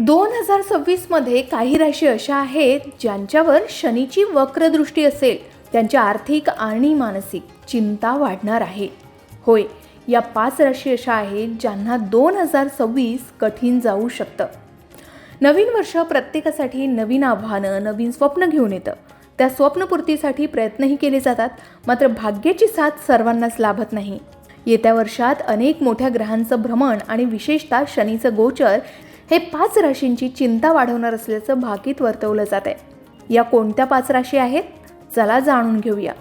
दोन हजार सव्वीसमध्ये काही राशी अशा आहेत ज्यांच्यावर शनीची वक्रदृष्टी असेल त्यांच्या आर्थिक आणि मानसिक चिंता वाढणार आहे. होय या पाच राशी अशा आहेत ज्यांना दोन हजार सव्वीस कठीण जाऊ शकतं. नवीन वर्ष प्रत्येकासाठी नवीन आव्हानं नवीन स्वप्न घेऊन येतं. त्या स्वप्नपूर्तीसाठी प्रयत्नही केले जातात मात्र भाग्याची साथ सर्वांनाच लाभत नाही. येत्या वर्षात अनेक मोठ्या ग्रहांचं भ्रमण आणि विशेषतः शनीचं गोचर हे पाच राशींची चिंता वाढवणार असल्याचं भाकीत वर्तवलं जात आहे या कोणत्या पाच राशी आहेत? चला जाणून घेऊया.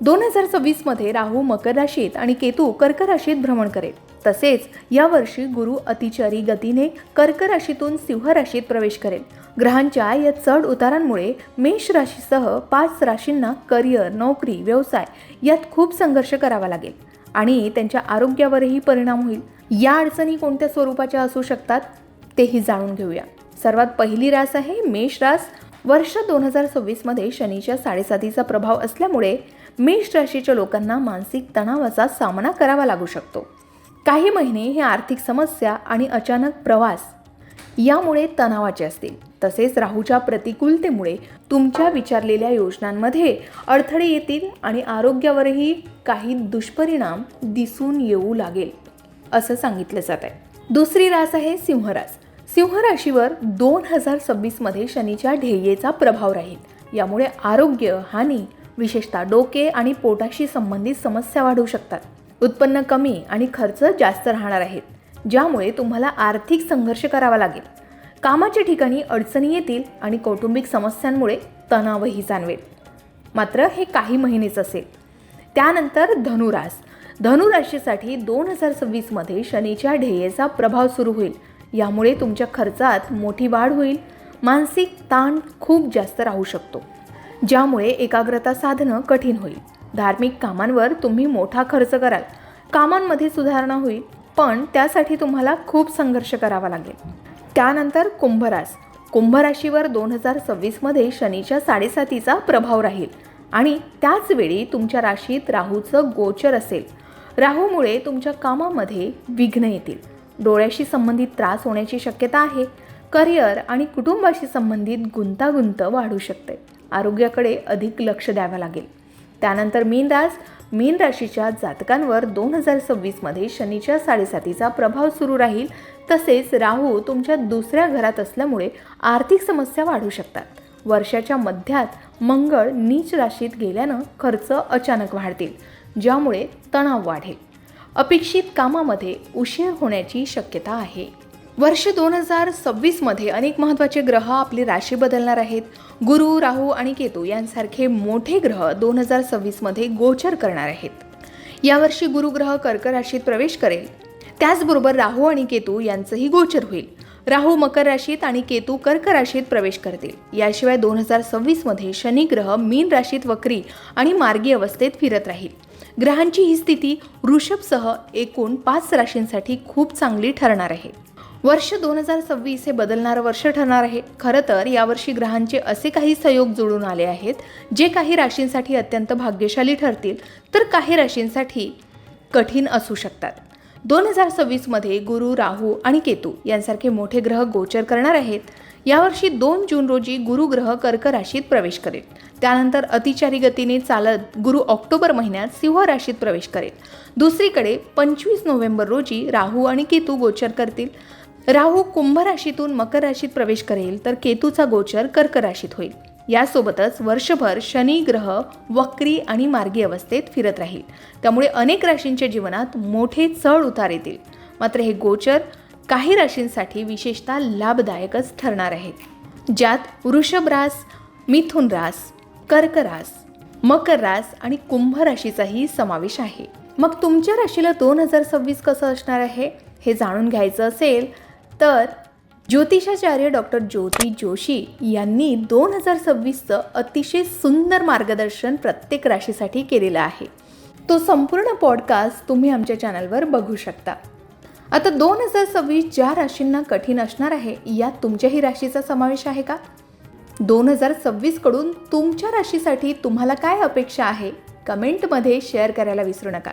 दोन हजार सव्वीसमध्ये राहू मकर राशीत आणि केतू कर्क राशीत भ्रमण करेल. तसेच यावर्षी गुरु अतिचारी गतीने कर्क राशीतून सिंह राशीत प्रवेश करेल. ग्रहांच्या या चढ उतारांमुळे मेष राशीसह पाच राशींना करिअर नोकरी व्यवसाय यात खूप संघर्ष करावा लागेल आणि त्यांच्या आरोग्यावरही परिणाम होईल. या अडचणी कोणत्या स्वरूपाच्या असू शकतात? तेही जाणून घेऊया. सर्वात पहिली रास आहे मेष रास. वर्ष दोन हजार सव्वीसमध्ये शनीच्या साडेसातीचा प्रभाव असल्यामुळे मेष राशीच्या लोकांना मानसिक तणावाचा सामना करावा लागू शकतो. काही महिने हे आर्थिक समस्या आणि अचानक प्रवास यामुळे तणावाचे असतील. तसेच राहूच्या प्रतिकूलतेमुळे तुमच्या विचारलेल्या योजनांमध्ये अडथळे येतील आणि आरोग्यावरही काही दुष्परिणाम दिसून येऊ लागेल असं सांगितलं जात आहे दुसरी रास आहे सिंहरास सिंह राशीवर दोन हजार सव्वीसमध्ये शनीच्या ध्येयेचा प्रभाव राहील. यामुळे आरोग्य हानी विशेषतः डोके आणि पोटाशी संबंधित समस्या वाढू शकतात. उत्पन्न कमी आणि खर्च जास्त राहणार आहेत ज्यामुळे तुम्हाला आर्थिक संघर्ष करावा लागेल. कामाच्या ठिकाणी अडचणी येतील आणि कौटुंबिक समस्यांमुळे तणावही जाणवेल. मात्र हे काही महिनेच असेल. त्यानंतर धनुरास. धनुराशीसाठी दोन हजार सव्वीसमध्ये शनीच्या ध्येयेचा प्रभाव सुरू होईल. यामुळे तुमच्या खर्चात मोठी वाढ होईल. मानसिक ताण खूप जास्त राहू शकतो ज्यामुळे एकाग्रता साधणं कठीण होईल. धार्मिक कामांवर तुम्ही मोठा खर्च कराल. कामांमध्ये सुधारणा होईल पण त्यासाठी तुम्हाला खूप संघर्ष करावा लागेल. त्यानंतर कुंभरास. कुंभराशीवर दोन हजार सव्वीसमध्ये शनीच्या साडेसातीचा प्रभाव राहील आणि त्याचवेळी तुमच्या राशीत राहूचं गोचर असेल. राहूमुळे तुमच्या कामामध्ये विघ्न येतील. डोळ्याशी संबंधित त्रास होण्याची शक्यता आहे. करिअर आणि कुटुंबाशी संबंधित गुंतागुंत वाढू शकते. आरोग्याकडे अधिक लक्ष द्यावं लागेल. त्यानंतर मीन रास मीन राशीच्या जातकांवर दोन हजार सव्वीसमध्ये शनीच्या साडेसातीचा प्रभाव सुरू राहील. तसेच राहू तुमच्या दुसऱ्या घरात असल्यामुळे आर्थिक समस्या वाढू शकतात. वर्षाच्या मध्यात मंगळ नीच राशीत गेल्यानं खर्च अचानक वाढतील ज्यामुळे तणाव वाढेल. अपेक्षित कामामध्ये उशीर होण्याची शक्यता आहे. वर्ष दोन हजार सव्वीसमध्ये अनेक महत्त्वाचे ग्रह आपली राशी बदलणार आहेत. गुरु राहू आणि केतू यांसारखे मोठे ग्रह दोन हजार सव्वीसमध्ये गोचर करणार आहेत. यावर्षी गुरुग्रह कर्क राशीत प्रवेश करेल. त्याचबरोबर राहू आणि केतू यांचंही गोचर होईल. राहू मकर राशीत आणि केतू कर्क राशीत प्रवेश करतील. याशिवाय दोन हजार सव्वीसमध्ये शनी ग्रह मीन राशीत वक्री आणि मार्गी अवस्थेत फिरत राहील. ग्रहांची ही स्थिती वृषभसह एकूण पाच राशींसाठी खूप चांगली ठरणार आहे. वर्ष दोन हजार सव्वीस हे बदलणारं वर्ष ठरणार आहे. खरं तर यावर्षी ग्रहांचे असे काही सहयोग जुळून आले आहेत जे काही राशींसाठी अत्यंत भाग्यशाली ठरतील तर काही राशींसाठी कठीण असू शकतात. दोन हजार सव्वीसमध्ये गुरु राहू आणि केतू यांसारखे मोठे ग्रह गोचर करणार आहेत. यावर्षी दोन जून रोजी गुरुग्रह कर्क राशीत प्रवेश करेल. त्यानंतर अतिचारी गतीने चालत गुरु ऑक्टोबर महिन्यात सिंह राशीत प्रवेश करेल. दुसरीकडे पंचवीस नोव्हेंबर रोजी राहू आणि केतू गोचर करतील. राहू कुंभ राशीतून मकर राशीत प्रवेश करेल तर केतूचा गोचर कर्क राशीत होईल. यासोबतच वर्षभर शनी ग्रह वक्री आणि मार्गी अवस्थेत फिरत राहील. त्यामुळे अनेक राशींच्या जीवनात मोठे चढ उतार येतील. मात्र हे गोचर काही राशींसाठी विशेषतः लाभदायकच ठरणार आहे. ज्यात वृषभ रास मिथुन रास कर्क रास मकर रास आणि कुंभ राशीचाही समावेश आहे. मग तुमच्या राशीला दोन हजार सव्वीस कसं असणार आहे? हे जाणून घ्यायचं असेल तर ज्योतिषाचार्य डॉक्टर ज्योती जोशी यांनी दोन हजार सव्वीसचं अतिशय सुंदर मार्गदर्शन प्रत्येक राशीसाठी केलेलं आहे. तो संपूर्ण पॉडकास्ट तुम्ही आमच्या चॅनलवर बघू शकता. आता दोन हजार सव्वीस ज्या राशींना कठीण असणार आहे यात तुमच्याही राशीचा समावेश आहे का? दोन हजार सव्वीसकडून तुमच्या राशीसाठी तुम्हाला काय अपेक्षा आहे? कमेंटमध्ये शेअर करायला विसरू नका.